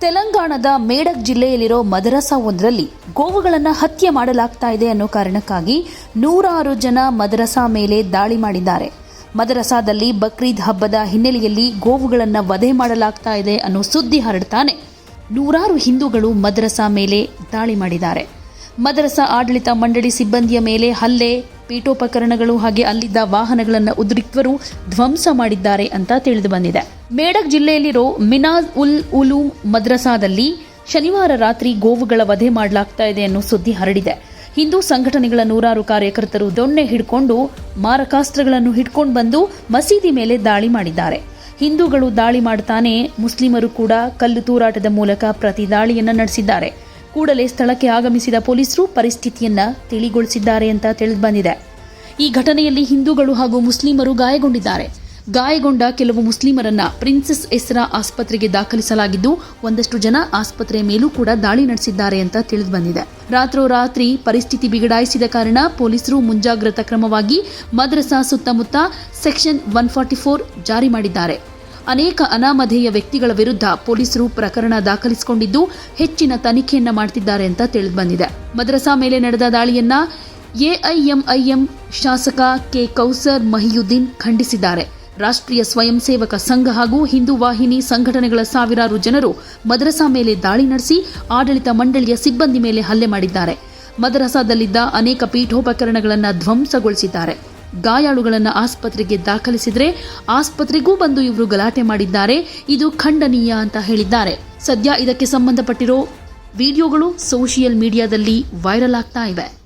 ತೆಲಂಗಾಣದ ಮೇಡಕ್ ಜಿಲ್ಲೆಯಲ್ಲಿರೋ ಮದರಸಾ ಒಂದರಲ್ಲಿ ಗೋವುಗಳನ್ನು ಹತ್ಯೆ ಮಾಡಲಾಗ್ತಾ ಇದೆ ಅನ್ನೋ ಕಾರಣಕ್ಕಾಗಿ ನೂರಾರು ಜನ ಮದರಸಾ ಮೇಲೆ ದಾಳಿ ಮಾಡಿದ್ದಾರೆ. ಮದರಸಾದಲ್ಲಿ ಬಕ್ರೀದ್ ಹಬ್ಬದ ಹಿನ್ನೆಲೆಯಲ್ಲಿ ಗೋವುಗಳನ್ನು ವಧೆ ಮಾಡಲಾಗ್ತಾ ಇದೆ ಅನ್ನೋ ಸುದ್ದಿ ಹರಡ್ತಾನೆ ನೂರಾರು ಹಿಂದೂಗಳು ಮದರಸಾ ಮೇಲೆ ದಾಳಿ ಮಾಡಿದ್ದಾರೆ. ಮದರಸಾ ಆಡಳಿತ ಮಂಡಳಿ ಸಿಬ್ಬಂದಿಯ ಮೇಲೆ ಹಲ್ಲೆ, ಪೀಠೋಪಕರಣಗಳು ಹಾಗೆ ಅಲ್ಲಿದ್ದ ವಾಹನಗಳನ್ನು ಉದ್ರಿಕ್ತರು ಧ್ವಂಸ ಮಾಡಿದ್ದಾರೆ ಅಂತ ತಿಳಿದು ಬಂದಿದೆ. ಮೇಡಕ್ ಜಿಲ್ಲೆಯಲ್ಲಿರೋ ಮಿನಾಜ್ ಉಲ್ ಉಲು ಮದ್ರಸಾದಲ್ಲಿ ಶನಿವಾರ ರಾತ್ರಿ ಗೋವುಗಳ ವಧೆ ಮಾಡಲಾಗ್ತಾ ಇದೆ ಅನ್ನೋ ಸುದ್ದಿ ಹರಡಿದೆ. ಹಿಂದೂ ಸಂಘಟನೆಗಳ ನೂರಾರು ಕಾರ್ಯಕರ್ತರು ದೊಣ್ಣೆ ಹಿಡ್ಕೊಂಡು ಮಾರಕಾಸ್ತ್ರಗಳನ್ನು ಹಿಡ್ಕೊಂಡು ಬಂದು ಮಸೀದಿ ಮೇಲೆ ದಾಳಿ ಮಾಡಿದ್ದಾರೆ. ಹಿಂದೂಗಳು ದಾಳಿ ಮಾಡ್ತಾನೆ, ಮುಸ್ಲಿಮರು ಕೂಡ ಕಲ್ಲು ತೂರಾಟದ ಮೂಲಕ ಪ್ರತಿ ದಾಳಿಯನ್ನು ನಡೆಸಿದ್ದಾರೆ. ಕೂಡಲೇ ಸ್ಥಳಕ್ಕೆ ಆಗಮಿಸಿದ ಪೊಲೀಸರು ಪರಿಸ್ಥಿತಿಯನ್ನ ತಿಳಿಗೊಳಿಸಿದ್ದಾರೆ ಅಂತ ತಿಳಿದು ಬಂದಿದೆ ಈ ಘಟನೆಯಲ್ಲಿ ಹಿಂದೂಗಳು ಹಾಗೂ ಮುಸ್ಲಿಮರು ಗಾಯಗೊಂಡಿದ್ದಾರೆ. ಗಾಯಗೊಂಡ ಕೆಲವು ಮುಸ್ಲಿಮರನ್ನ ಪ್ರಿನ್ಸೆಸ್ ಎಸ್ರಾ ಆಸ್ಪತ್ರೆಗೆ ದಾಖಲಿಸಲಾಗಿದ್ದು, ಒಂದಷ್ಟು ಜನ ಆಸ್ಪತ್ರೆಯ ಮೇಲೂ ಕೂಡ ದಾಳಿ ನಡೆಸಿದ್ದಾರೆ ಅಂತ ತಿಳಿದು ಬಂದಿದೆ ರಾತ್ರೋರಾತ್ರಿ ಪರಿಸ್ಥಿತಿ ಬಿಗಡಾಯಿಸಿದ ಕಾರಣ ಪೊಲೀಸರು ಮುಂಜಾಗ್ರತಾ ಕ್ರಮವಾಗಿ ಮದ್ರಸಾ ಸುತ್ತಮುತ್ತ ಸೆಕ್ಷನ್ ಒನ್ ಫಾರ್ಟಿ ಫೋರ್ ಜಾರಿ ಮಾಡಿದ್ದಾರೆ. ಅನೇಕ ಅನಾಮಧೇಯ ವ್ಯಕ್ತಿಗಳ ವಿರುದ್ಧ ಪೊಲೀಸರು ಪ್ರಕರಣ ದಾಖಲಿಸಿಕೊಂಡಿದ್ದು ಹೆಚ್ಚಿನ ತನಿಖೆಯನ್ನ ಮಾಡ್ತಿದ್ದಾರೆ ಅಂತ ತಿಳಿದುಬಂದಿದೆ. ಮದ್ರಸಾ ಮೇಲೆ ನಡೆದ ದಾಳಿಯನ್ನ ಎಐಎಂಐಎಂ ಶಾಸಕ ಕೆ ಕೌಸರ್ ಮಹಿಯುದ್ದೀನ್ ಖಂಡಿಸಿದ್ದಾರೆ. ರಾಷ್ಟ್ರೀಯ ಸ್ವಯಂ ಸೇವಕ ಸಂಘ ಹಾಗೂ ಹಿಂದೂ ವಾಹಿನಿ ಸಂಘಟನೆಗಳ ಸಾವಿರಾರು ಜನರು ಮದ್ರಸಾ ಮೇಲೆ ದಾಳಿ ನಡೆಸಿ ಆಡಳಿತ ಮಂಡಳಿಯ ಸಿಬ್ಬಂದಿ ಮೇಲೆ ಹಲ್ಲೆ ಮಾಡಿದ್ದಾರೆ. ಮದ್ರಸಾದಲ್ಲಿದ್ದ ಅನೇಕ ಪೀಠೋಪಕರಣಗಳನ್ನು ಧ್ವಂಸಗೊಳಿಸಿದ್ದಾರೆ. ಗಾಯಾಳುಗಳನ್ನು ಆಸ್ಪತ್ರೆಗೆ ದಾಖಲಿಸಿದರೆ ಆಸ್ಪತ್ರೆಗೂ ಬಂದು ಇವರು ಗಲಾಟೆ ಮಾಡಿದ್ದಾರೆ. ಇದು ಖಂಡನೀಯ ಅಂತ ಹೇಳಿದ್ದಾರೆ. ಸದ್ಯ ಇದಕ್ಕೆ ಸಂಬಂಧಪಟ್ಟಿರೋ ವಿಡಿಯೋಗಳು ಸೋಷಿಯಲ್ ಮೀಡಿಯಾದಲ್ಲಿ ವೈರಲ್ ಆಗ್ತಾ ಇವೆ.